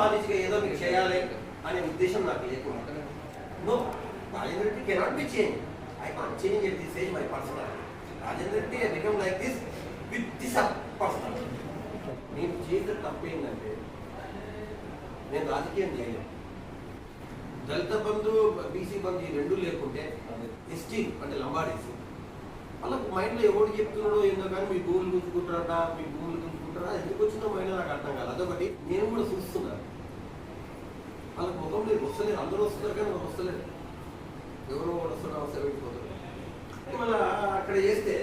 పాలిష్గా ఏదో మీకు చేయాలి అనే ఉద్దేశం నాకు లేకుండా. No Rajendra Reddy cannot be change I can change at this age my personality Rajendra Reddy I become like this with this personality నేను చేసిన తప్పు ఏంటంటే నేను రాజకీయం చేయను. దళిత బంధు బీసీ బంధు ఈ రెండు లేకుంటే ఎస్టీ అంటే లంబాడీసీ. వాళ్ళకు మైండ్లో ఎవరు చెప్తున్నాడో ఏందో కానీ మీ భూములు గుంజుకుంటారట మీ భూములు గుంజుకుంటారా ఎందుకు వచ్చిందో మైండ్ నాకు అర్థం కాదు అదొకటి. నేను కూడా చూస్తున్నాను వాళ్ళకి ముఖం లేదు వస్తలేదు. అందరూ వస్తున్నారు కానీ నాకు వస్తలేదు. ఎవరో ఒకడు వస్తున్నారు అవసరం వెళ్ళిపోతారు మళ్ళీ అక్కడ చేస్తే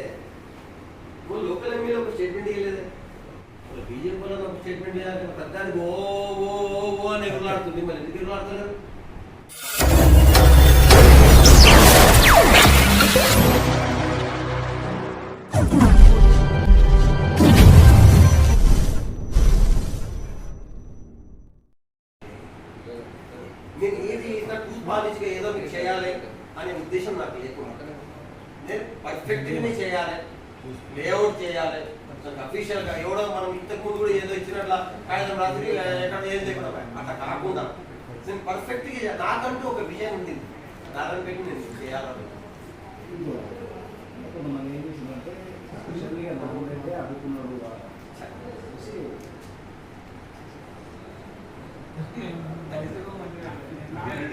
మన లోకల్ ఎమ్మెల్యే ఒక స్టేట్మెంట్ ఇవ్వలేదే. మళ్ళీ బీజేపీ ఒక స్టేట్మెంట్ ఇవ్వాలి పెద్దానికి ఓ ఓ ఓ అని ఎగులాడుతుంది మరి ఎందుకు ఎగురులాడతలేరు నేను పర్ఫెక్ట్గానే చేయాలి. లేఅవుట్ చేయాలి. అఫీషియల్గా ఎవడో మనం ఇంతకు ముందు కూడా ఏదో ఇచ్చినట్ల కాగితం రాత్రి ఎక్కడ ఏం లేకుండా అట్లా కాకుండా నేను పర్ఫెక్ట్గా చేయాలి. నాకంటూ ఒక విజయం ఉంది దాని పెట్టి నేను చేయాలని కొంతమంది ఏం చేసిందంటే స్పెషల్గా నాన్నైతే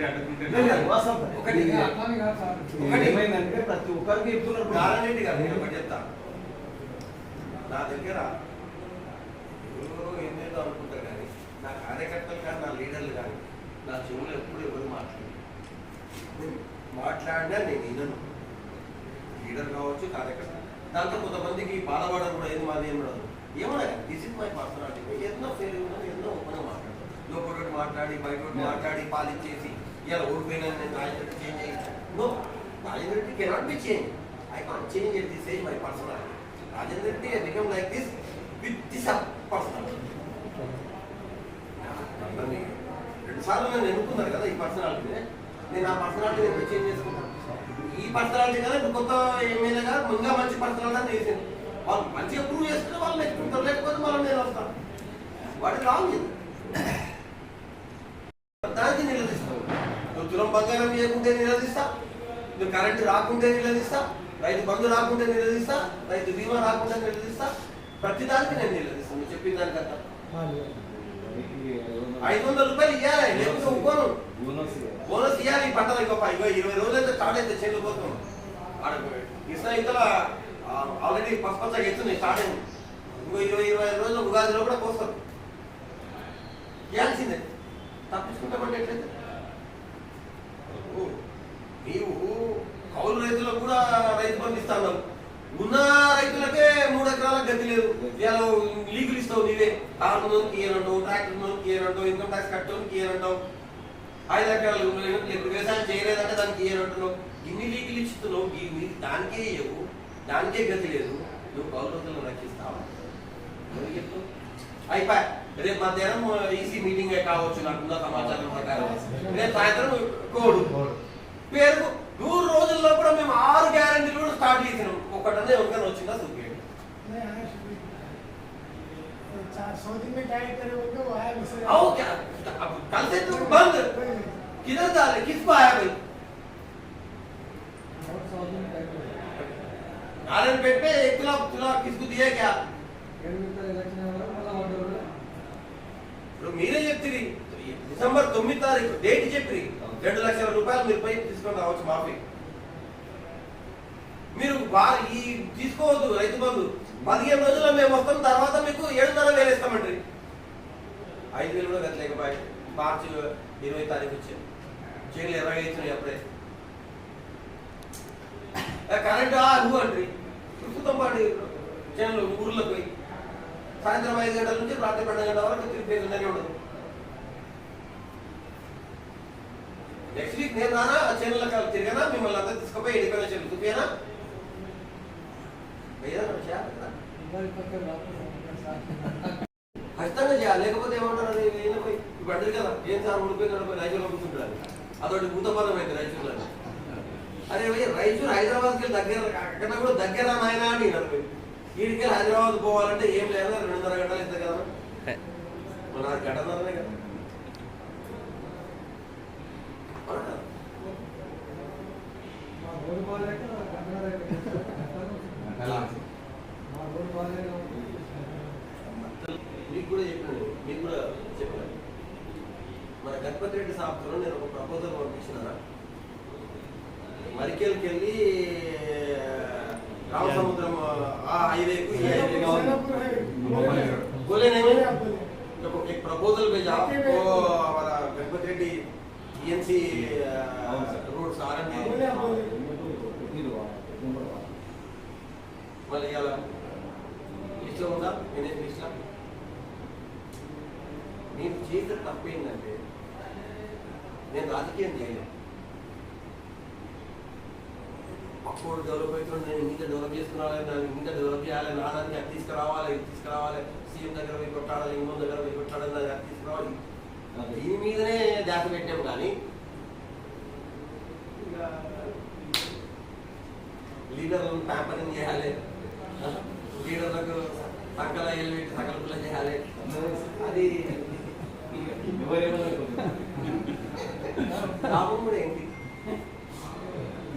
అడుగుతున్నాడు ఒకటి ఒకటి. ఏమైందంటే ప్రతి ఒక్కరికి చెప్తున్నారు నారాయణ గారు నేను ఒకటి చెప్తాను నా దగ్గర ఎవరో ఏందేదో అనుకుంటారు కానీ నా కార్యకర్తలు కానీ నా లీడర్లు కానీ నా చెవులు ఎప్పుడు ఎవరు మాట్లాడరు. మాట్లాడినా నేను వినను. లీడర్ కావచ్చు కార్యకర్త. దాంతో కొంతమందికి బాధపడరు కూడా ఏది మాది ఏం ఉండదు ఏమన్నా దిస్ ఇస్ మై పర్సనాలిటీ ఎన్నో ఫెయిల్ ఉన్నది ఎన్నో ఓపెన్ మాట్లాడతాను లోపల మాట్లాడి బయట మాట్లాడి పాలించేసి ఇలా ఓడిపోయిన నేను రాజరెడ్డి చేంజ్ అయ్యి no Rajendra Reddy cannot be change I can't change at this age my personality Rajendra Reddy I become like this with this personality రెండుసార్లు సార్లు నన్ను కదా ఈ పర్సనాలిటీ నేను ఆ పర్సనాలిటీ నేను చేంజ్ చేసుకుంటాను? ఈ పర్సనాలిటీ కదా ఇప్పుడు కొత్త ఎమ్మెల్యేగా ఇంకా మంచి పర్సనాలిటీ చేసింది. వాళ్ళు మంచిగా ప్రూవ్ చేసుకుంటే వాళ్ళు నెక్కుంటారు లేకపోతే మనం నేను వస్తాను. వాటి రాంగ్ ఇది దానికి నిలదీస్తావు నువ్వు బంగారం చేయకుంటే నిలదీస్తా. మీరు కరెంటు రాకుంటే నిరోధిస్తా రైతు బంధు రాకుంటే నిరోధిస్తా రైతు బీమా రాకుండా నిలదీస్తా. ప్రతి దానికి నేను నిలదీస్తాను నువ్వు చెప్పిన దానికంతా ఐదు వందల రూపాయలు ఇవ్వాలి లేకపోతే ఒప్పుకోను. బోనస్ ఇవ్వాలి ఈ పంటలు ఇంకో ఇగో ఇరవై రోజులు అయితే స్టార్ట్ అయితే చేతులు పోతున్నాం. ఇస్తా ఇంతల ఆల్రెడీ పసుపచ్చగా ఎత్తున్నాయి స్టార్ట్ అయింది ఇంకో ఇరవై ఇరవై ఐదు రోజులు ఉగాదిలో కూడా పోస్తారు ఇవ్వాల్సిందే తప్పించుకుంటామంటే ఎట్లయితే ఓ, నీవు కౌలు రైతులకు కూడా రైతు బంధు ఇస్తాను ఉన్న రైతులకే మూడు ఎకరాల గతి లేదు. ఇలా లీగులు ఇస్తావు నీవే. కారు ఉన్నోనికి ఇయ్యనంటావు ట్రాక్టర్ ఉన్నోనికి ఇయ్యనంటావు ఇన్కమ్ ట్యాక్స్ కట్టడానికి ఇయ్యనంటావు ఐదు ఎకరాలు లేదు వ్యవసాయం చేయలేదంటే దానికి ఇయ్యనంటున్నావు ఇన్ని లీగులు ఇస్తున్నావు దానికే ఇవ్వవు దానికే గతి లేదు. నువ్వు కౌలు రైతులను రక్షిస్తావా? చెప్పు. అయిపోయా రేపు మధ్యాహ్నం ఈసీ మీటింగ్ కావచ్చు నాకున్న సమాచారం ప్రకారం. రేపు సాయంత్రం కోడు. పేరు నూరు రోజుల్లో కూడా మేము ఆరు గ్యారెంటీలు కూడా స్టార్ట్ చేసినాం ఒకటనే ఎవరికైనా వచ్చిందా చూపించండి सौ दिन में क्या करे बोलते वो आया दूसरे आओ क्या अब कल से तो बंद किधर जा रहे किस को आया भाई नारायण पेट पे एक तुला तुला किसको दिया क्या ఇప్పుడు మీరే చెప్తుంది డిసెంబర్ తొమ్మిది తారీఖు డేట్ చెప్పి రెండు లక్షల రూపాయలు మీరు పై తీసుకొని రావచ్చు మాఫీ. మీరు ఈ తీసుకోవద్దు రైతు బంధు. పదిహేను రోజుల్లో మేము వస్తాం తర్వాత మీకు ఏడున్నర వేలు ఇస్తామండి. ఐదు వేలు కూడా కట్టలేకపోయి. మార్చి ఇరవై తారీఖు వచ్చాయి చేతులు ఇరవై వచ్చినాయి అప్పుడే. కరెంటు ఆ నువ్వు అండి. చూస్తాం పాడి జనులు ఊర్లో పోయి. సాయంత్రం ఐదు గంటల నుంచి రాత్రి పన్నెండు గంటల వరకు తిరిగి ఉండదు. నెక్స్ట్ వీక్ నేను రానా? ఆ చేనుల కాదు తిరిగానా? మిమ్మల్ని అంతా తీసుకుపోయి ఎడిపోయిన చేనులు చూపియానా? ఖచ్చితంగా చేయాలి. లేకపోతే ఏమంటారు అది? ఈయన పోయి ఇప్పుడు అంటారు కదా ఏం సార్ ఉండిపోయింది పోయి రైతులు కూర్చుంటారు. అదొకటి భూతపదం అయితే రైతులకు అరే భయ్ రైచూరు హైదరాబాద్కి వెళ్ళి దగ్గర అక్కడ కూడా దగ్గర నాయన అని నన్ను వీడికి హైదరాబాద్ పోవాలంటే ఏం లేదా రెండున్నర గంటలు ఇంత కదా. మన గంటన్నరనే కదా. మీకు కూడా చెప్పాను మీకు కూడా చెప్పాను. మన గణపతి రెడ్డి సాబ్తో నేను ఒక ప్రపోజల్ పంపించినారా? మరికెల్కి వెళ్ళి రామసముద్రం ఆ హైవేకు ఈ హైవేకు రెడ్డి देखो एक प्रपोजल भेजा తప్పు ఏంటంటే నేను రాజకీయం చేయలేదు అప్పుడు డెవలప్ అవుతుంది నేను ఇంకా డెవలప్ చేసుకురావాలి నేను ఇంకా డెవలప్ చేయాలి నాదానికి అది తీసుకురావాలి ఇది తీసుకురావాలి సీఎం దగ్గర పోయి కొట్టాలి ఇంకో దగ్గర పోయి కొట్టాలి అది తీసుకురావాలి. దీని మీదనే ధ్యాస పెట్టాం కానీ లీడర్లను ప్యాంపరింగ్ చేయాలి.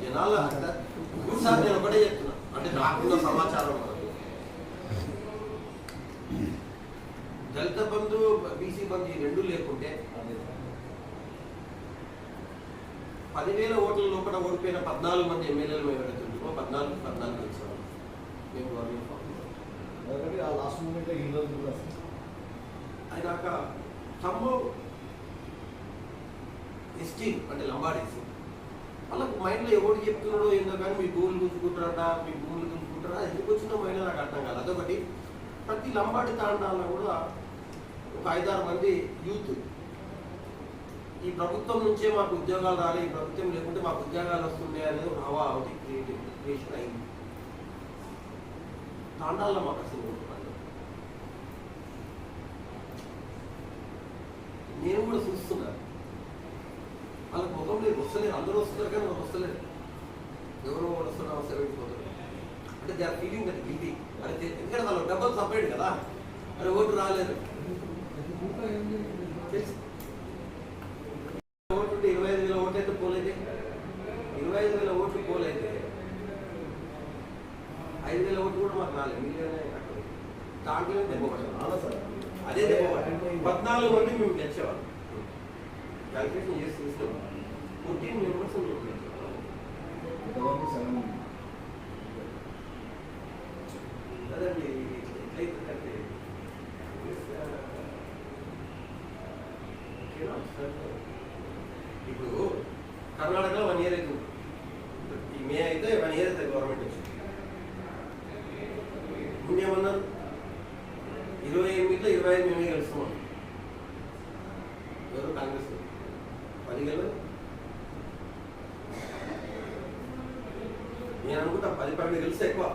జనాలు సార్ చెప్తున్నా అంటే రాకుండా సమాచారం దళిత బంధు బీసీ బంధు ఈ రెండు లేకుంటే పదివేల ఓట్ల లోపల ఓడిపోయిన పద్నాలుగు మంది ఎమ్మెల్యేలు మేము పెడుతుంటామో పద్నాలుగు పద్నాలుగు గెలిచాము మేము గవర్నమెంట్ ఫామ్ అయినాక తమ్ము ఎస్టీన్ అంటే లంబాడేసి వాళ్ళకు మైండ్లో ఎవడు చెప్తున్నాడో ఏందో కానీ మీ భూములు గుంజుకుంటారట మీ భూములు గుంజుకుంటారా? ఎందుకు వచ్చిందో మైండ్ నాకు అర్థం కాదు అదొకటి. ప్రతి లంబాడి తాండాల్లో కూడా ఒక ఐదారు మంది యూత్. ఈ ప్రభుత్వం నుంచే మాకు ఉద్యోగాలు రాలి ఈ ప్రభుత్వం లేకుంటే మాకు ఉద్యోగాలు వస్తున్నాయి అనేది ఒక హవా ఒకటి క్రియేటివ్ క్రియేషన్ అయింది. తాండాల్లో మాకు అసలు నేను కూడా చూస్తున్నాను వాళ్ళకి ముఖం లేదు వస్తలేదు అందరూ వస్తున్నారు కానీ వాళ్ళు వస్తలేదు ఎవరో వస్తున్నారు అవసరం పోతారు అంటే they are feeling that guilty అరే ఎందుకంటే వాళ్ళు డబ్బులు సపరేట్ కదా. అరే ఓటు రాలేదు. ఓటు ఇరవై ఐదు వేల ఓట్లు అయితే పోలైతే. ఇరవై ఐదు వేల ఓట్లు ఐదు వేల ఓట్లు కూడా మాకు రాలేదు. మిలియన్ దాంట్లో దెబ్బపడ్డాం అదే దెబ్బపడ్డాం పద్నాలుగు మంది మేము గెలిచేవాళ్ళం. క్యాల్కులేషన్ చేసి చూసినాం ఫోర్టీన్ మెంబర్స్ ఇంతవరకు సెవెన్ అదండి ఎట్లయితుందంటే ఇప్పుడు కర్ణాటకలో వన్ ఇయర్ అవుతుంది ఈ మే అయితే వన్ ఇయర్ అవుతుంది గవర్నమెంట్ వచ్చి ముందేమన్నారు? ఇరవై ఎనిమిదిలో ఇరవై ఐదు మేమే గెలుస్తున్నాం ఎవరు కాంగ్రెస్ పది గెలవదు నేను అనుకుంటా పది ఎక్కువ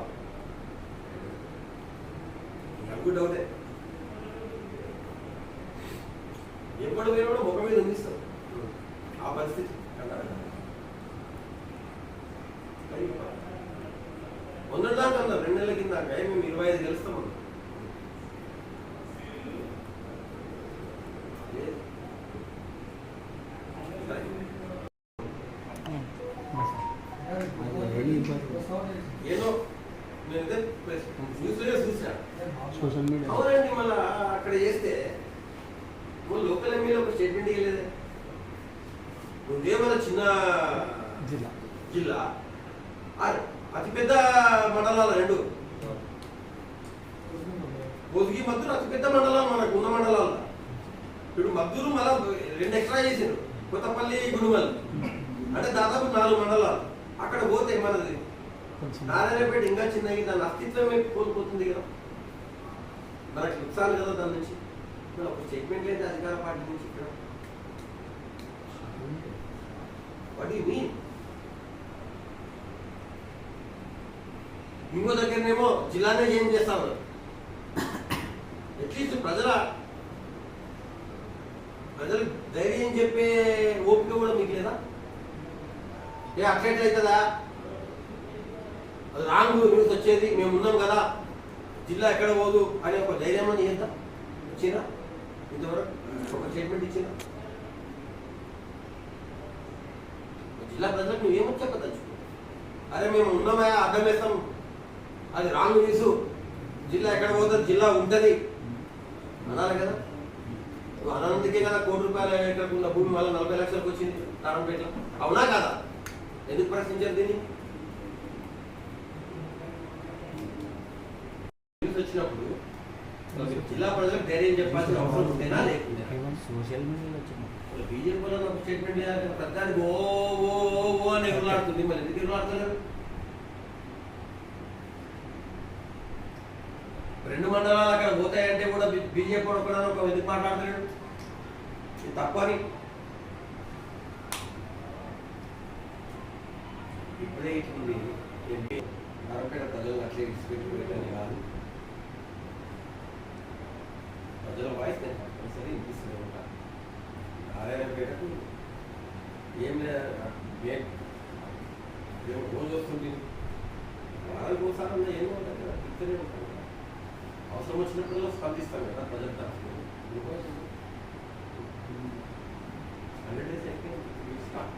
నాకు డౌటే ఎప్పుడు మీరు కూడా ముఖం మీద ఉందిస్తాం ఆ పరిస్థితి కర్ణాటక అన్నారు రెండు నెలల కింద మేము ఇరవై ఐదు గెలుస్తాం అన్నారు. లేదు. సరే. ఏదో నేను ఇదే ప్రెస్ న్యూస్లో చూసా. Social media. అవునండి మళ్ళా అక్కడ చేస్తే మళ్ళీ లోకల్ ఎమ్మెల్యే ఒక స్టేట్మెంట్ ఇవ్వలేదే నువ్వేమన్నా చిన్న జిల్లా. జిల్లా. అతిపెద్ద మండలాలు రెండు. బొదిగి మద్దూరు అతిపెద్ద మండలాలు మనకు ఉన్న మండలాలు. ఇప్పుడు మద్దూరు మళ్ళా రెండు ఎక్స్ట్రా చేసిండు కొత్తపల్లి గుడిమల్. అంటే దాదాపు నాలుగు మండలాలు. అక్కడ పోతే మనది నారాయణపేట ఇంకా చిన్నది దాని అస్తిత్వమే కోల్పోతుంది కదా. మనకు నుక్సాన్ కదా దాని నుంచి. మరి ఒక స్టేట్మెంట్ లేదు అధికార పార్టీ నుంచి ఇక్కడ. వాట్ యూ మీన్ ఇంకో దగ్గరనేమో జిల్లానే ఏం చేస్తాము అట్లీస్ట్ ప్రజల ప్రజలు ధైర్యం చెప్పే ఓపిక కూడా మీకు లేదా ఏ అట్లెట్లయితుందా అది రాంగ్ న్యూస్ వచ్చేది మేము ఉన్నాం కదా జిల్లా ఎక్కడ పోదు అనే ఒక ధైర్యం అని ఎంత ఇచ్చినా ఇంతవరకు ఒక స్టేట్మెంట్ ఇచ్చినా జిల్లా ప్రజలకు నువ్వేమని చెప్పదలుచుకో? అరే మేము ఉన్నామా? అర్థం వేస్తాం అది రాంగ్ న్యూస్ జిల్లా ఎక్కడ పోతుంది జిల్లా ఉంటుంది. అనాలి కదా. నువ్వు అనంతకే కదా కోటి రూపాయల ఎకరకు భూమి వల్ల నలభై లక్షలకు వచ్చింది నారాయణపేట అవునా కదా? ఎందుకు ప్రశ్నించారు దీన్ని? వచ్చినప్పుడు జిల్లా ప్రజలకు ధైర్యం చెప్పాల్సిన అవసరం ఉంటేనా లేకుండా సోషల్ మీడియాలో బీజేపీ ఒక స్టేట్మెంట్ చేయాలి ఓ ఓ ఓ ఓ అని ఎగురులాడుతుంది మరి ఎందుకు రెండు మండలాలు అక్కడ పోతాయంటే కూడా బీజేపీ ఒక ఎందుకు మాట్లాడలేడు ఇది తప్పు అని ఇప్పుడే ఇట్లుంది. ఎంపీ నారాయణపేట ప్రజలను అట్లే విడిచిపెట్టుకునేటని కాదు. ప్రజల వాయిస్ నేను కంపల్సరీ వినిపిస్తూనే ఉంటాను నారాయణపేటకు ఏం లేదు ఏం రోజు వస్తుంది. వారానికి ఒకసారి ఉన్న ఏమో ఉంటుంది తిరుగుతూనే ఉంటాను కదా. అవసరం వచ్చినప్పుడల్లా స్పందిస్తాను కదా ప్రజల తరఫున. హండ్రెడ్ డేస్ అయితే స్టాప్